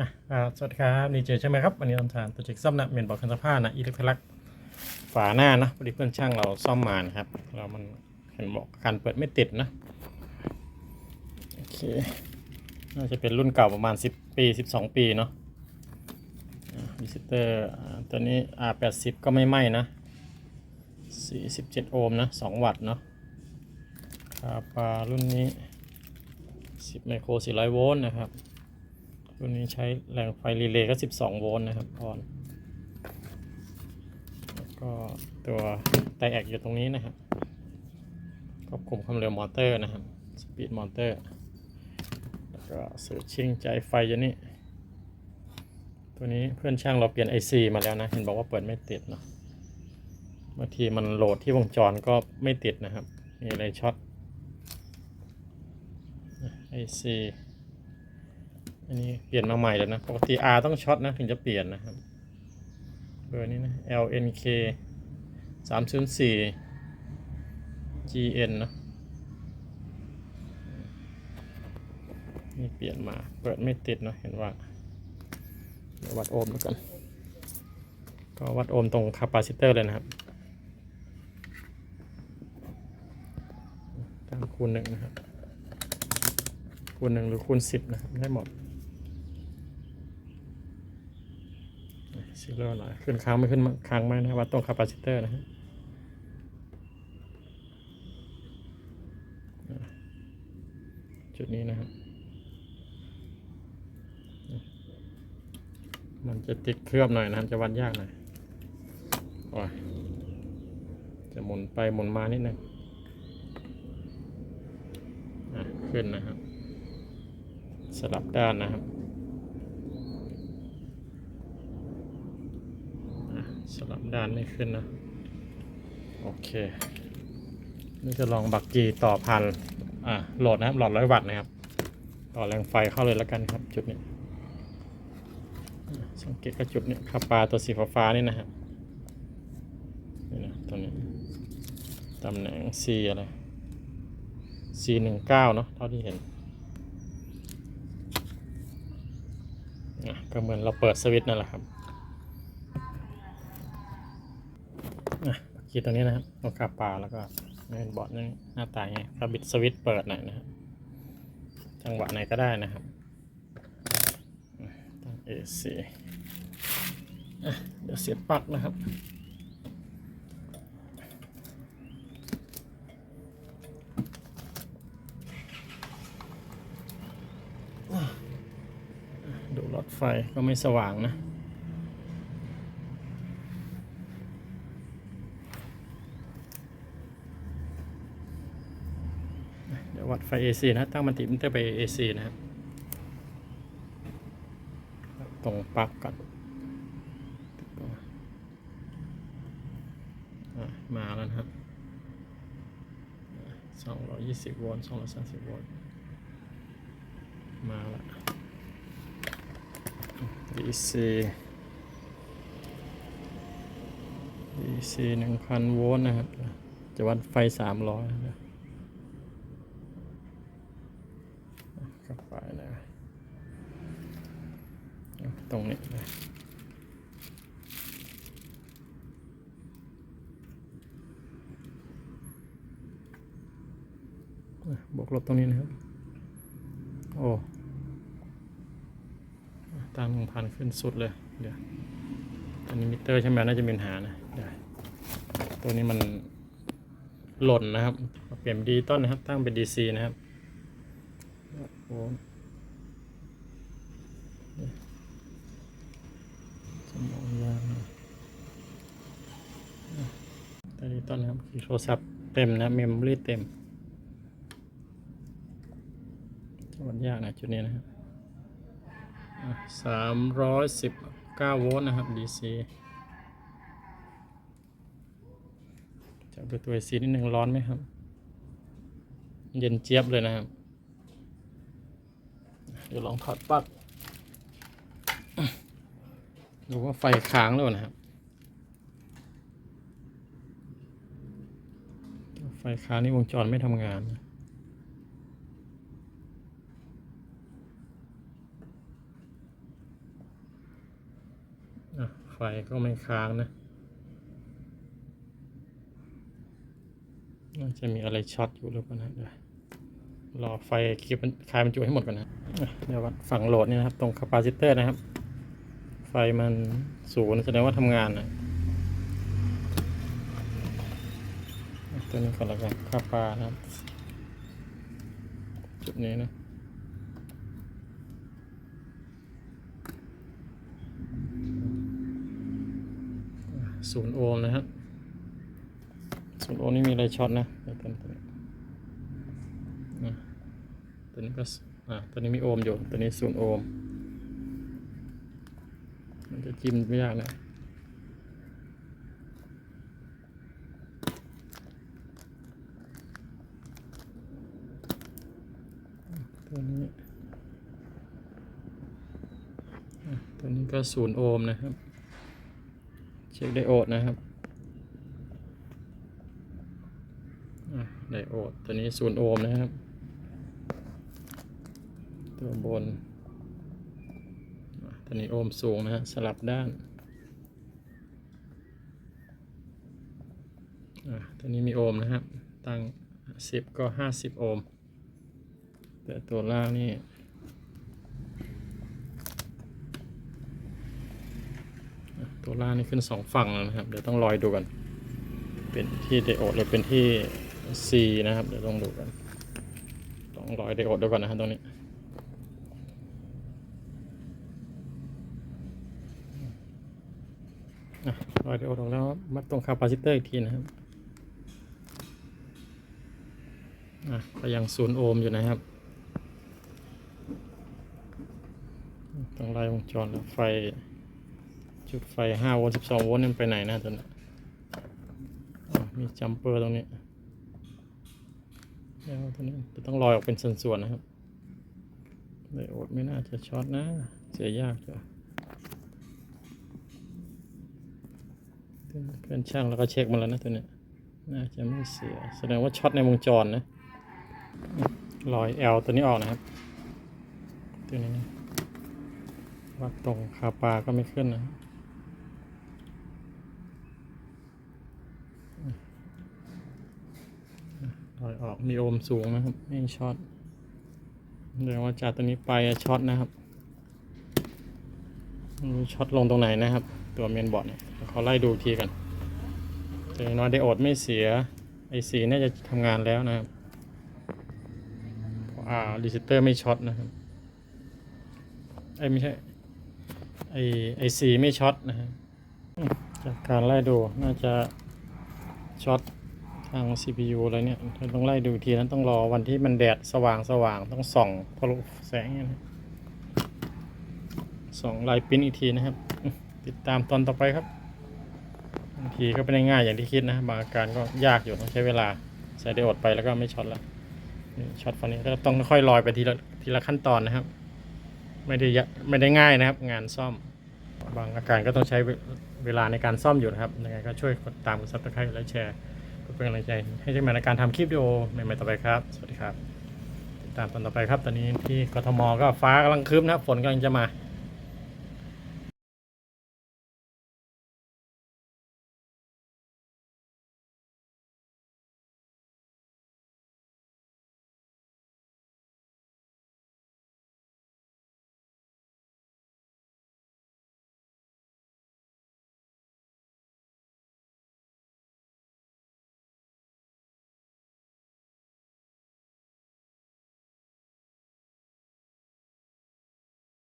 อะอ่าสวัสดีครับนี่เจอใช่ไหมครับวันนี้ทำทานตัวเจ็กซ่อมนะเมนบอกคันสภาพนะอีเล็กทรักฝาหน้านะพอดีเพื่อนช่างเราซ่อมมานะครับเรามันเห็นบอกการเปิดไม่ติดนะโอเคน่าจะเป็นรุ่นเก่าประมาณ 10 ปี 12 ปีเนาะวิสิเตอร์ตัวนี้ R80 ก็ไม่ไหม้นะ 47 โอห์มนะ 2 วัตต์เนาะคาปารุ่นนี้ 10 ไมโคร 400 โวลต์นะครับ รุ่นนี้ใช้แรงไฟรีเลย์ก็ 12 โวลต์นะครับออนแล้วก็ตัวไดแอกอยู่ตรงนี้นะครับควบคุมความเร็วมอเตอร์นะครับสปีดมอเตอร์แล้วก็สื่อชิ่งใจไฟอยู่นี่ตัวนี้เพื่อนช่างเราเปลี่ยน IC มาแล้วนะเห็นบอกว่าเปิดไม่ติดเนาะบางทีมันโหลดที่วงจรก็ไม่ติดนะครับ มีอะไรช็อต IC อันนี้เปลี่ยนมาใหม่แล้วนะ ปกติ R ต้องช็อตนะ ถึงจะเปลี่ยนนะครับ เบอร์นี้นะ LNK 304 GN นะนี่เปลี่ยนมา เปิดไม่ติดเนะเห็นว่าเดี๋ยววัดโอห์มแล้วกัน ก็วัดโอห์มตรงคาปาซิเตอร์เลยนะครับตั้งคูณหนึ่งนะครับคูณหนึ่งหรือคูณสิบนะครับได้หมด ซีโร่หน่อย ขึ้นค้างไม่ขึ้นค้างไหมนะวัดตรงคาปาซิเตอร์นะฮะจุดนี้นะครับมันจะติดเคลือบหน่อยนะครับจะวัดยากหน่อยโอ้ยจะหมุนไปหมุนมานิดนึงอะขึ้นนะครับ สลับด้านนะครับอะสลับ ด้านไม่ขึ้นนะ โอเคนี่จะลองบักกีต่อพัน อะโหลดนะครับ หลอดร้อยวัตต์นะครับ ต่อแรงไฟเข้าเลยแล้วกันครับ จุดนี้ สังเกตกระจุดนี้คาปาตัวสีฟ้าๆนี่นะครับนี่นะตัวนี้ ตำแหน่ง C อะไร C หนึ่งเก้าเนาะ เท่าที่เห็นอะก็เหมือนเราเปิดสวิตช์นั่นแหละครับอะ คีย์ตรงนี้นะครับตรงคาปาแล้วก็เมนบอร์ดนี่หน้าตาไงถ้าบิดสวิตช์เปิดหน่อยนะครับจังหวะไหนก็ได้นะครับตั้ง AC อะเดี๋ยวเสียบปลั๊กนะครับดูรถไฟก็ไม่สว่างนะ เดี๋ยววัดไฟ AC นะตั้งมันติมิเตอร์ไป AC นะครับ ตรงปลั๊กก่อนมาแล้วนะครับสองร้อยยี่สิบโวลต์สองร้อยสามสิบโวลต์ มาละ DC DC หนึ่งพันโวลต์นะครับ จะวัดไฟสามร้อยนะครับ เข้าไปนะตรงนี้นะบวกลบตรงนี้นะครับ โอ้ตั้งหนึ่งพันขึ้นสุดเลย เดี๋ยวอันนี้มิเตอร์ใช่ไหมน่าจะมีปัญหานะเดี๋ยวตัวนี้มันหล่นนะครับ เปลี่ยนดีต้นนะครับ ตั้งเป็น DC นะครับ โอ้สมองยากหน่อยตัวนี้ต้นนะครับคือโทรศัพท์เต็มนะ เมมโมรี่เต็มจะวัดยากนะจุดนี้นะครับสามร้อยสิบเก้าโวลต์นะครับ DC จะดูตัว AC นิดหนึ่งร้อนไหมครับ เย็นเจี๊ยบเลยนะครับ เดี๋ยวลองถอดปลั๊กดูว่าไฟค้างหรือเปล่านะครับ ไฟค้างนี่วงจรไม่ทำงานนะไฟก็ไม่ค้างนะ น่าจะมีอะไรช็อตอยู่หรือเปล่านะเดี๋ยว รอไฟคลิปคลายมันจุให้หมดก่อนนะเดี๋ยวฝั่งโหลดนี่นะครับ ตรงคาปาซิเตอร์นะครับ ไฟมันศูนย์แสดงว่าทำงานนะตัวนี้ก่อนแล้วกันคาปานะครับ จุดนี้นะศูนย์โอห์มนะครับศูนย์โอห์มนี่มีอะไรช็อตนะเดี๋ยวตัวนี้ ตัวนี้ก็อ่าตัวนี้มีโอห์มอยู่ ตัวนี้ศูนย์โอห์มมันจะจิ้มไม่ยากนะตัวนี้ตัวนี้ก็ศูนย์โอห์มนะครับ เช็คไดโอดนะครับไดโอดตัวนี้ศูนย์โอห์มนะครับ ตัวบนตัวนี้โอห์มสูงนะฮะสลับด้านตัวนี้มีโอห์มนะครับ ตั้งสิบก็ห้าสิบโอห์ม แต่ตัวล่างนี่ตัวล่างนี่ขึ้นสองฝั่งแล้วนะครับ เดี๋ยวต้องลอยดูกัน เป็นที่ไดโอดหรือเป็นที่ C นะครับ เดี๋ยวต้องดูกัน ต้องลอยไดโอดดูก่อนนะครับตรงนี้ อะลอยไดโอดออกแล้วมัดตรงคาปาซิเตอร์อีกทีนะครับอะก็ยังศูนย์โอห์มอยู่นะครับต้องไล่วงจรแล้วไฟ จุดไฟห้าโวลต์สิบสองโวลต์นี่นไปไหนนะตัวนี้มีจัมเปอร์ตรงนี้แล้วตัวนี้จะต้องลอยออกเป็นส่วนๆนะครับไดโอดไม่น่าจะช็อตนะ เสียยากจ้ะ เพื่อนช่างแล้วก็เช็คมาแล้วนะตัวนี้น่าจะไม่เสีย แสดงว่าช็อตในวงจรนะลอย L ตัวนี้ออกนะครับ ตัวนี้นะวัดตรงคาปาก็ไม่ขึ้นนะลอยออกมีโอมสูงนะครับไม่ช็อตเดี๋ยวว่าจากตัวนี้ไปช็อตนะครับช็อตลงตรงไหนนะครับ ตัวเมนบอร์ดเนี่ยเดี๋ยวเขาไล่ดูทีกันแต่อย่างน้อยไดโอดไม่เสียไอสีน่าจะทำงานแล้วนะครับเพราะอ่ารีเซตเตอร์ไม่ช็อตนะครับไอไม่ใช่ไอไอสีไม่ช็อตนะครับอืมจากการไล่ดูน่าจะช็อตทาง CPU อะไรเนี่ยถ้าต้องไล่ดูทีนั้นต้องรอวันที่มันแดดสว่างสว่างต้องส่องทะลุแสงอย่างนี้นะส่องลายปิ้นอีกทีนะครับ ติดตามตอนต่อไปครับบางทีก็ไม่ได้ง่ายอย่างที่คิดนะบางอาการก็ยากอยู่ต้องใช้เวลาใส่ไดโอดไปแล้วก็ไม่ช็อตแล้วนี่ช็อตฟันนี้ก็ต้องค่อยลอยไปทีละทีละขั้นตอนนะครับ ไม่ได้ยะไม่ได้ง่ายนะครับ งานซ่อม บางอาการก็ต้องใช้เวลาในการซ่อมอยู่นะครับยังไงก็ช่วยกดตามกดซับสไครต์และแชร์เพื่อเป็นกำลังใจ ให้เจ้าแม่ในการทำคลิปวิดีโอใหม่ๆต่อไปครับ สวัสดีครับ ติดตามตอนต่อไปครับ ตอนนี้ที่กทมก็ฟ้ากำลังครึ้มนะครับฝนกำลังจะมา